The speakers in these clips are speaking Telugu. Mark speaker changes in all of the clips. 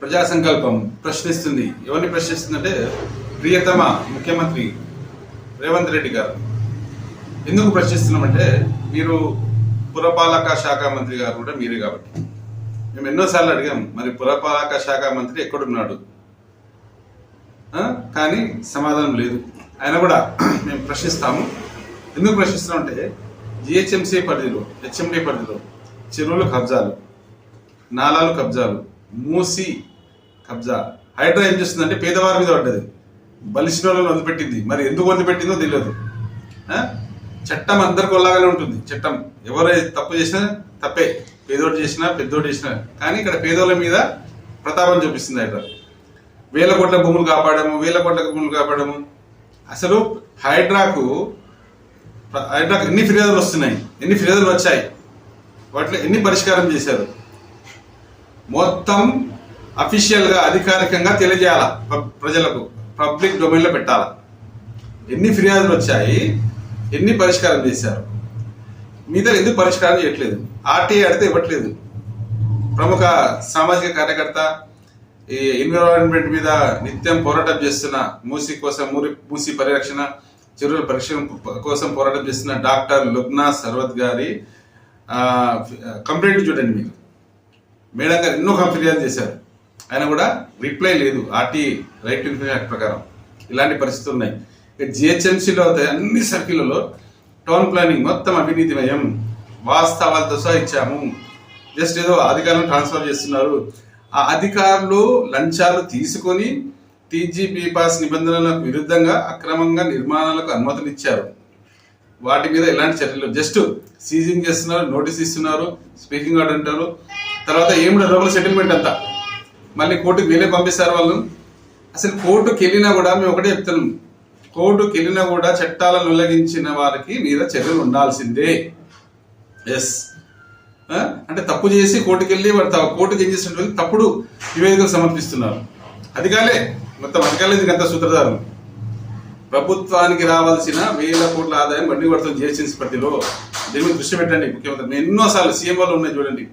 Speaker 1: ప్రజా సంకల్పం ప్రశ్నిస్తుంది. ఎవరిని ప్రశ్నిస్తుందంటే ప్రియతమ ముఖ్యమంత్రి రేవంత్ రెడ్డి గారు. ఎందుకు ప్రశ్నిస్తున్నామంటే మీరు పురపాలక శాఖ మంత్రి గారు కూడా మీరే కాబట్టి. మేము ఎన్నోసార్లు అడిగాం మరి పురపాలక శాఖ మంత్రి ఎక్కడున్నాడు? కానీ సమాధానం లేదు. ఆయన కూడా మేము ప్రశ్నిస్తాము. ఎందుకు ప్రశ్నిస్తున్నామంటే జిహెచ్ఎంసీ పరిధిలో హెచ్ఎండి పరిధిలో చెరువులు కబ్జాలు నాలాలు కబ్జాలు మూసి కబ్జా. హైడ్రా ఏం చేస్తుందంటే పేదవారి మీద పడ్డది. బలిసిన వాళ్ళని వదిలిపెట్టింది. మరి ఎందుకు వదిలిపెట్టిందో తెలియదు. చట్టం అందరికి ఒల్లాగానే ఉంటుంది. చట్టం ఎవరు తప్పు చేసినా తప్పే. పేదోడు చేసినా పెద్దోడు చేసినా. కానీ ఇక్కడ పేదోళ్ళ మీద ప్రతాపం చూపిస్తుంది హైడ్రా. వేల కోట్ల భూములు కాపాడము వేల కోట్ల భూములు కాపాడము. అసలు హైడ్రాకు హైడ్రాకు ఎన్ని ఫిర్యాదులు వస్తున్నాయి? ఎన్ని ఫిర్యాదులు వచ్చాయి? వాటిలో ఎన్ని పరిష్కారం చేశారు? మొత్తం అఫీషియల్గా అధికారికంగా తెలియజేయాల? పబ్- ప్రజలకు పబ్లిక్ డొమైన్లో పెట్టాల? ఎన్ని ఫిర్యాదులు వచ్చాయి? ఎన్ని పరిష్కారం చేశారు? మీద ఎందుకు పరిష్కారం చేయట్లేదు? ఆర్టీఐ అడితే ఇవ్వట్లేదు. ప్రముఖ సామాజిక కార్యకర్త ఈ ఎన్విరాన్మెంట్ మీద నిత్యం పోరాటం చేస్తున్న మూసి కోసం మూరి మూసి పరిరక్షణ చెరువుల పరిరక్షణ కోసం పోరాటం చేస్తున్న డాక్టర్ లుగ్నా సర్వత్ గారి కంప్లైంట్ చూడండి మీరు. మేడం గారు ఎన్నో ఫిర్యాదు చేశారు. ఆయన కూడా రిప్లై లేదు. RT right to information act ప్రకారం. ఇలాంటి పరిస్థితులు ఉన్నాయి. జిహెచ్ఎంసీలో అన్ని సర్కిల్లలో టౌన్ ప్లానింగ్ మొత్తం అవినీతిమయం వాస్తవాలతో సహా ఇచ్చాము. జస్ట్ ఏదో అధికారం ట్రాన్స్ఫర్ చేస్తున్నారు. ఆ అధికారులు లంచాలు తీసుకొని టీజీపీ పాస్ నిబంధనలకు విరుద్ధంగా అక్రమంగా నిర్మాణాలకు అనుమతులు ఇచ్చారు. వాటి మీద ఎలాంటి చర్యలు? జస్ట్ సీజింగ్ చేస్తున్నారు నోటీస్ ఇస్తున్నారు స్పీకింగ్ అవుట్ అంటారు. తర్వాత ఏమిటో లోపల సెటిల్మెంట్ అంతా. మళ్ళీ కోర్టుకు వెళ్ళి పంపిస్తారు వాళ్ళు. అసలు కోర్టుకి వెళ్ళినా కూడా మేము ఒకటే చెప్తున్నాం. కోర్టుకి వెళ్ళినా కూడా చట్టాలను ఉల్లంఘించిన వారికి మీద చర్యలు ఉండాల్సిందే. ఎస్ అంటే తప్పు చేసి కోర్టుకి వెళ్ళి వాడు త- కోర్టుకి ఏం చేసినటువంటి తప్పుడు నివేదికలు సమర్పిస్తున్నారు. అధికారులే మొత్తం అధికారులే ఇంకంత అంత సూత్రధారులు ప్రభుత్వానికి రావాల్సిన వేల కోట్ల ఆదాయం వడ్డీ పడుతుంది. జిహెచ్ఎంసీ పరిధిలో. దీని మీద దృష్టి పెట్టండి ముఖ్యమంత్రి. ఎన్నోసార్లు సీఎంఓలు ఉన్నాయి చూడండి.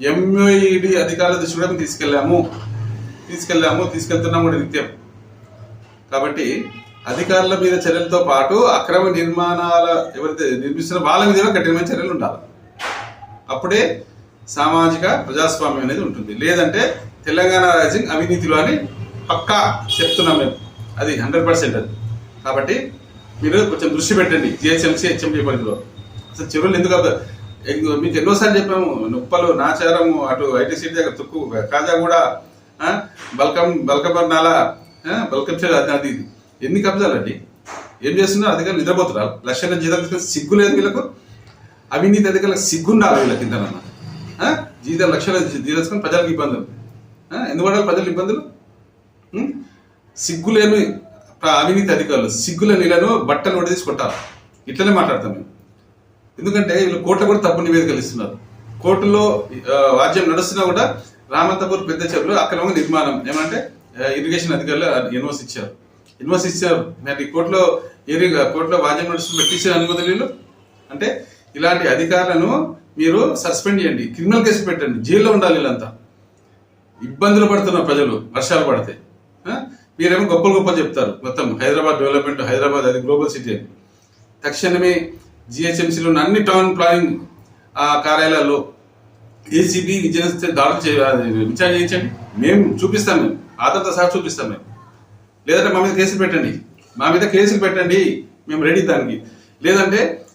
Speaker 1: ఎంఓఈడి అధికారుల దృష్టి కూడా మేము తీసుకెళ్ళాము. తీసుకెళ్ళాము తీసుకెళ్తున్నాము కూడా నిత్యం. కాబట్టి అధికారుల మీద చర్యలతో పాటు అక్రమ నిర్మాణాల ఎవరైతే నిర్మిస్తున్న వాళ్ళ మీద కూడా కఠినమైన చర్యలు ఉండాలి. అప్పుడే సామాజిక ప్రజాస్వామ్యం అనేది ఉంటుంది. లేదంటే తెలంగాణ రైజింగ్ అవినీతిలో అని పక్కా చెప్తున్నాం మేము. అది హండ్రెడ్ పర్సెంట్ అది. కాబట్టి మీరు కొంచెం దృష్టి పెట్టండి. జిహెచ్ఎంసీ హెచ్ఎండి పరిధిలో. అసలు చెరువులు ఎందుకు అవుతారు మీకు ఎన్నోసార్లు చెప్పాము నొప్పలు నాచారము అటు ఐటీ సిటీ దగ్గర తుక్కు కాజా కూడా బల్కం బల్కబర్ నాలా బల్కం చెరువు అది ఇది. ఎన్ని కబ్జాలు అండి? ఏం చేస్తున్నారు? అధికారులు నిద్రపోతున్నారు. లక్షల జీతం సిగ్గు లేదు వీళ్ళకు? అవినీతి అధికారులకు సిగ్గుండాలి వీళ్ళకి ఇంతనన్నా జీతం లక్షల జీతం ప్రజలకు ఇబ్బందులు. ఆ? ఎందుకు పడాలి ప్రజలకు ఇబ్బందులు? సిగ్గులేని సిగ్గు అవినీతి అధికారులు సిగ్గుల నీళ్ళను బట్టలు కూడా తీసుకుంటారు ఇట్లనే మాట్లాడతాం మేము. ఎందుకంటే వీళ్ళు కోర్టులో కూడా తప్పు నివేదికలు ఇస్తున్నారు. కోర్టులో వాద్యం నడుస్తున్నా కూడా రామంతపూర్ పెద్ద చెరువులు అక్రమంగా నిర్మాణం. ఏమంటే ఇరిగేషన్ అధికారులు యూనివర్స్ ఇచ్చారు. యూనివర్స్ ఇచ్చారు. మరి కోర్టులో ఏరి కోర్టులో వాద్యం నడుస్తున్న పెట్టించిన అనుమతులు వీళ్ళు? అంటే ఇలాంటి అధికారులను మీరు సస్పెండ్ చేయండి. క్రిమినల్ కేసు పెట్టండి. జైల్లో ఉండాలి వీళ్ళంతా. ఇబ్బందులు పడుతున్నారు ప్రజలు వర్షాలు పడితే. మీరేమో గొప్పలు గొప్పలు చెప్తారు. మొత్తం హైదరాబాద్ డెవలప్మెంట్ హైదరాబాద్ అది గ్లోబల్ సిటీ అని. తక్షణమే జిహెచ్ఎంసీలో అన్ని టౌన్ ప్లానింగ్ కార్యాలయాల్లో ఏసీబీ విజిలెన్స్ దాడులు చే విచారణ చేయించండి. మేము చూపిస్తాం మేము. ఆధార్తో సహా చూపిస్తాం మేము. లేదంటే మా మీద కేసులు పెట్టండి. మా మీద కేసులు పెట్టండి. మేము రెడీ దానికి. లేదంటే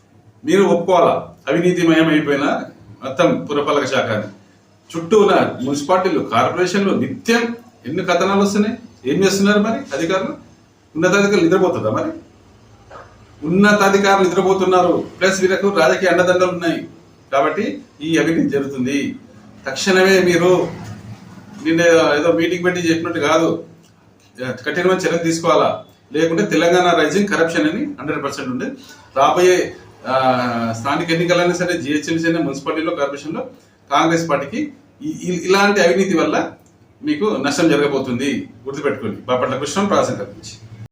Speaker 1: మీరు ఒప్పుకోవాలా? అవినీతిమయం అయిపోయిన మొత్తం పురపాలక శాఖ చుట్టూ ఉన్న మున్సిపాలిటీలు కార్పొరేషన్లు నిత్యం ఎన్ని కథనాలు వస్తున్నాయి? ఏం చేస్తున్నారు మరి అధికారులు? ఉన్నతాధికారులు నిద్రపోతుందా మరి? ఉన్నతాధికారులు నిద్రపోతున్నారు. ప్లస్ వీళ్ళకు రాజకీయ అండదండలు ఉన్నాయి. కాబట్టి ఈ అవినీతి జరుగుతుంది. తక్షణమే మీరు నిన్న ఏదో మీటింగ్ పెట్టి చెప్పినట్టు కాదు. కఠినమైన చర్యలు తీసుకోవాలా? లేకుంటే తెలంగాణ రైజింగ్ కరప్షన్ అని హండ్రెడ్ పర్సెంట్ ఉంది. రాబోయే స్థానిక ఎన్నికలైనా సరే జిహెచ్ఎంసీ అయినా మున్సిపాలిటీలో కార్పొరేషన్లో కాంగ్రెస్ పార్టీకి ఇలాంటి అవినీతి వల్ల మీకు నష్టం జరగబోతుంది. గుర్తుపెట్టుకోండి. బాపట్ల కృష్ణ ప్రాసం కల్పించి